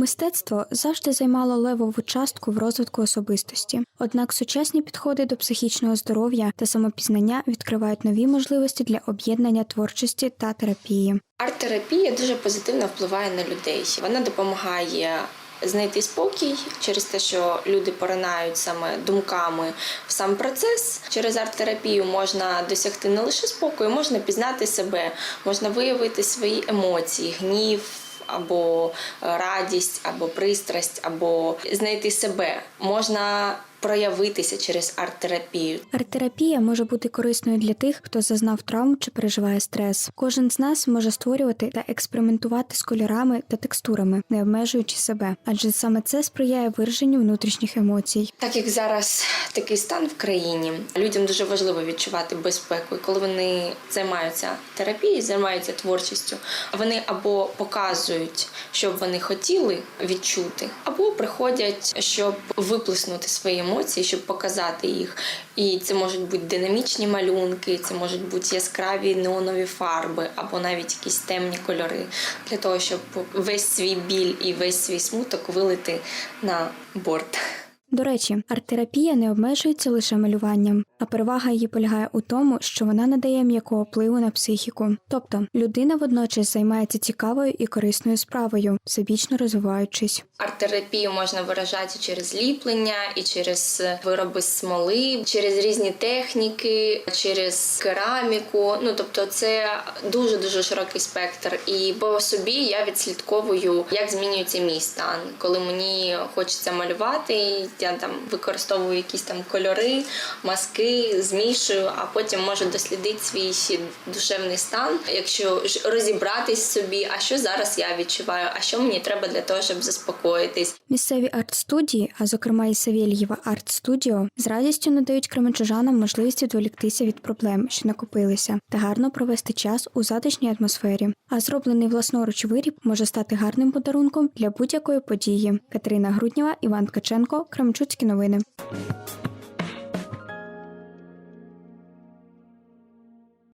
Мистецтво завжди займало левову частку в розвитку особистості. Однак сучасні підходи до психічного здоров'я та самопізнання відкривають нові можливості для об'єднання творчості та терапії. Арт-терапія дуже позитивно впливає на людей. Вона допомагає знайти спокій через те, що люди поринають саме думками в сам процес. Через арт-терапію можна досягти не лише спокою, можна пізнати себе, можна виявити свої емоції, гнів. Або радість, або пристрасть, або знайти себе. Можна проявитися через арт-терапію. Арт-терапія може бути корисною для тих, хто зазнав травм чи переживає стрес. Кожен з нас може створювати та експериментувати з кольорами та текстурами, не обмежуючи себе, адже саме це сприяє вираженню внутрішніх емоцій. Так як зараз такий стан в країні, людям дуже важливо відчувати безпеку. І коли вони займаються терапією, займаються творчістю, вони або показують, що б вони хотіли відчути, або приходять, щоб виплеснути свої емоції, щоб показати їх. І це можуть бути динамічні малюнки, це можуть бути яскраві неонові фарби, або навіть якісь темні кольори, для того, щоб весь свій біль і весь свій смуток вилити на борт. До речі, арт-терапія не обмежується лише малюванням, а перевага її полягає у тому, що вона надає м'якого впливу на психіку. Тобто людина водночас займається цікавою і корисною справою, всебічно розвиваючись. Арт-терапію можна виражати через ліплення, і через вироби смоли, через різні техніки, через кераміку. Ну тобто, це дуже дуже широкий спектр. І по собі я відслідковую, як змінюється мій стан. Коли мені хочеться малювати, я там використовую якісь там кольори, маски, змішую, а потім можу дослідити свій душевний стан. Якщо розібратись собі, а що зараз я відчуваю, а що мені треба для того, щоб заспокоїтись. Місцеві арт-студії, а зокрема і Савєльєва арт-студіо, з радістю надають кременчужанам можливість відволіктися від проблем, що накопилися, та гарно провести час у затишній атмосфері. А зроблений власноруч виріб може стати гарним подарунком для будь-якої події. Катерина Груднєва, Іван Ткаченко, Кременчуцькі новини.